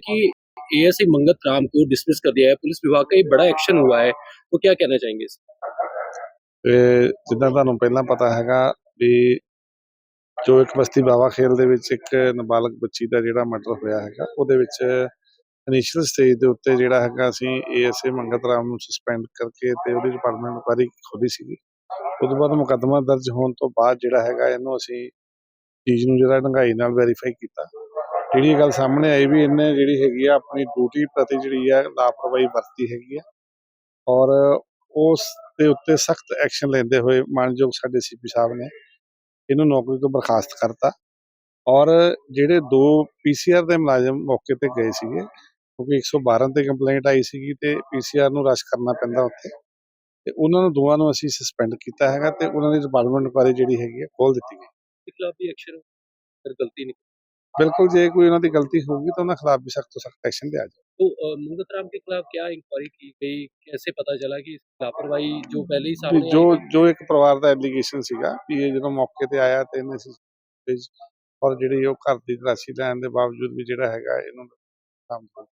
कि एएसआई मंगत राम को डिसमिस कर दिया है पुलिस विभाग का ये बड़ा एक्शन हुआ है तो क्या कहना चाहेंगे इस ਤੇ ਜਿੱਦਾਂ ਤੁਹਾਨੂੰ ਪਹਿਲਾਂ ਪਤਾ ਹੈਗਾ ਵੀ ਜੋ ਇੱਕ ਬਸਤੀ ਬਾਵਾ ਖੇਲ ਦੇ ਵਿੱਚ ਇੱਕ ਨਾਬਾਲਗ ਬੱਚੀ ਦਾ ਜਿਹੜਾ ਮਰਡਰ ਹੋਇਆ ਹੈਗਾ ਉਹਦੇ ਵਿੱਚ ਇਨੀਸ਼ੀਅਲ ਸਟੇਜ ਦੇ ਉੱਤੇ ਜਿਹੜਾ ਹੈਗਾ ਅਸੀਂ ਏਐਸਏ ਮੰਗਤ ਰਾਮ ਨੂੰ ਸਸਪੈਂਡ ਕਰਕੇ ਤੇ ਉਹਦੀ ਡਿਪਾਰਟਮੈਂਟ ਇਨਕੁਆਇਰੀ ਖੋਲੀ ਸੀਗੀ ਉਸ ਤੋਂ ਬਾਅਦ ਮੁਕੱਦਮਾ ਦਰਜ ਹੋਣ ਤੋਂ ਬਾਅਦ ਜਿਹੜਾ ਹੈਗਾ ਇਹਨੂੰ ਅਸੀਂ ਚੀਜ਼ ਨੂੰ ਜਿਹੜਾ ਢੰਗਾਈ ਨਾਲ ਵੈਰੀਫਾਈ ਕੀਤਾ ਜਿਹੜੀ ਗੱਲ ਸਾਹਮਣੇ ਆਈ ਵੀ ਇਹਨੇ ਜਿਹੜੀ ਹੈਗੀ ਆ ਆਪਣੀ ਡਿਊਟੀ ਪ੍ਰਤੀ ਜਿਹੜੀ ਆ ਲਾਪਰਵਾਹੀ ਵਰਤੀ ਹੈਗੀ ਆ। ਔਰ ਉਸ ਦੇ ਉੱਤੇ ਸਖਤ ਐਕਸ਼ਨ ਲੈਂਦੇ ਹੋਏ ਮਾਨਯੋਗ ਸਾਡੇ ਸੀਪੀ ਸਾਹਿਬ ਨੇ ਇਹਨੂੰ ਨੌਕਰੀ ਤੋਂ ਬਰਖਾਸਤ ਕਰਤਾ। ਔਰ ਜਿਹੜੇ ਦੋ ਪੀਸੀਆਰ ਦੇ ਮੁਲਾਜ਼ਮ ਮੌਕੇ ਤੇ ਗਏ ਸੀਗੇ, ਕਿਉਂਕਿ 112 ਤੇ ਕੰਪਲੇਂਟ ਆਈ ਸੀਗੀ ਤੇ ਪੀਸੀਆਰ ਨੂੰ ਰਸ਼ ਕਰਨਾ ਪੈਂਦਾ ਉੱਥੇ। ਤੇ ਉਹਨਾਂ ਨੂੰ ਦੋਵਾਂ ਨੂੰ ਅਸੀਂ ਸਸਪੈਂਡ ਕੀਤਾ ਹੈਗਾ ਤੇ ਉਹਨਾਂ ਦੀ ਡਿਪਾਰਟਮੈਂਟ ਬਾਰੇ ਜਿਹੜੀ ਹੈਗੀ ਹੈ ਖੋਲ ਦਿੱਤੀ ਗਈ। ਇਤਲਾਫੀ ਅਕਸ਼ਰ ਫਿਰ ਗਲਤੀ ਨਹੀਂ ਬਿਲਕੁਲ ਜੇ ਕੋਈ ਉਹਨਾਂ ਦੀ ਗਲਤੀ ਹੋਊਗੀ ਤਾਂ ਉਹਨਾਂ ਖਿਲਾਫ ਵੀ ਸਖਤ ਤੋਂ ਸਖਤ ਐਕਸ਼ਨ ਲਿਆ ਜਾਏ तो अ, मंगत राम के खिलाफ क्या इंक्वायरी की गई कैसे पता चला कि लापरवाही जो पहले ही ਵੀ सामने ਜੋ आई थी? ਜੋ ਇੱਕ ਪਰਿਵਾਰ ਦਾ ਐਲੀਗੇਸ਼ਨ ਸੀਗਾ ਵੀ ਇਹ ਜਦੋਂ ਮੌਕੇ ਤੇ ਆਇਆ ਤੇ ਇਹਨੇ ਸੀ ਔਰ ਜਿਹੜੀ ਉਹ ਘਰ ਦੀ ਤਲਾਸ਼ੀ ਲੈਣ ਦੇ ਬਾਵਜੂਦ ਵੀ ਜਿਹੜਾ ਹੈਗਾ ਇਹਨੂੰ ਕੰਮ ਹੋਇਆ।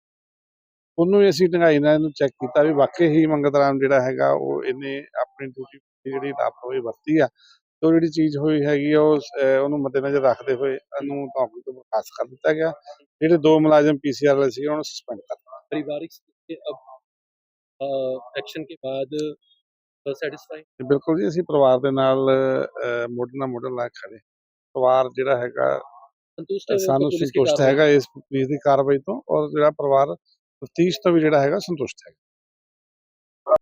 ਉਹਨੂੰ ਵੀ ਅਸੀਂ ਢੰਗਾਈ ਨਾਲ ਇਹਨੂੰ ਚੈੱਕ ਕੀਤਾ ਵੀ ਵਾਕਈ ਹੀ ਮੰਗਤ ਰਾਮ ਜਿਹੜਾ ਹੈਗਾ ਉਹ ਇਹਨੇ ਆਪਣੀ ਡਿਊਟੀ ਜਿਹੜੀ ਲਾਪਰਵਾਹੀ ਵਰਤੀ ਆ ਤੇ ਉਹ ਜਿਹੜੀ ਚੀਜ਼ ਹੋਈ ਹੈਗੀ ਆ ਉਹ ਅਹ, ਉਹਨੂੰ ਮੱਦੇਨਜ਼ਰ ਰੱਖਦੇ ਹੋਏ ਇਹਨੂੰ ਨੌਕਰੀ ਤੋਂ ਬਰਖਾਸਤ ਕਰ ਦਿੱਤਾ ਗਿਆ ਜਿਹੜੇ ਦੋ ਮੁਲਾਜ਼ਮ ਪੀਸੀਆਰ ਵਾਲੇ ਸੀ ਉਹਨਾਂ ਨੂੰ ਸਸਪੈਂਡ ਕਰ ਦਿੱਤਾ पारिवारिक स्थिति के अब एक्शन के बाद सेटिस्फाई ਤੇ ਬਿਲਕੁਲ ਜੀ ਅਸੀਂ ਪਰਿਵਾਰ ਦੇ ਨਾਲ ਅਹ, ਮੋਢੇ ਨਾਲ ਮੋਢਾ ਲਾ ਕੇ ਖੜੇ ਪਰਿਵਾਰ ਜਿਹੜਾ ਹੈਗਾ संतुष्ट है वो ਸਾਨੂੰ तो पुलिस की ਸੰਤੁਸ਼ਟ कार्रवाई ਹੈਗਾ ਇਸ ਪੁਲਿਸ ਦੀ ਕਾਰਵਾਈ ਤੋਂ ਔਰ ਜਿਹੜਾ ਪਰਿਵਾਰ ਤਫਤੀਸ਼ ਤੋਂ ਵੀ ਜਿਹੜਾ ਹੈਗਾ ਸੰਤੁਸ਼ਟ ਹੈ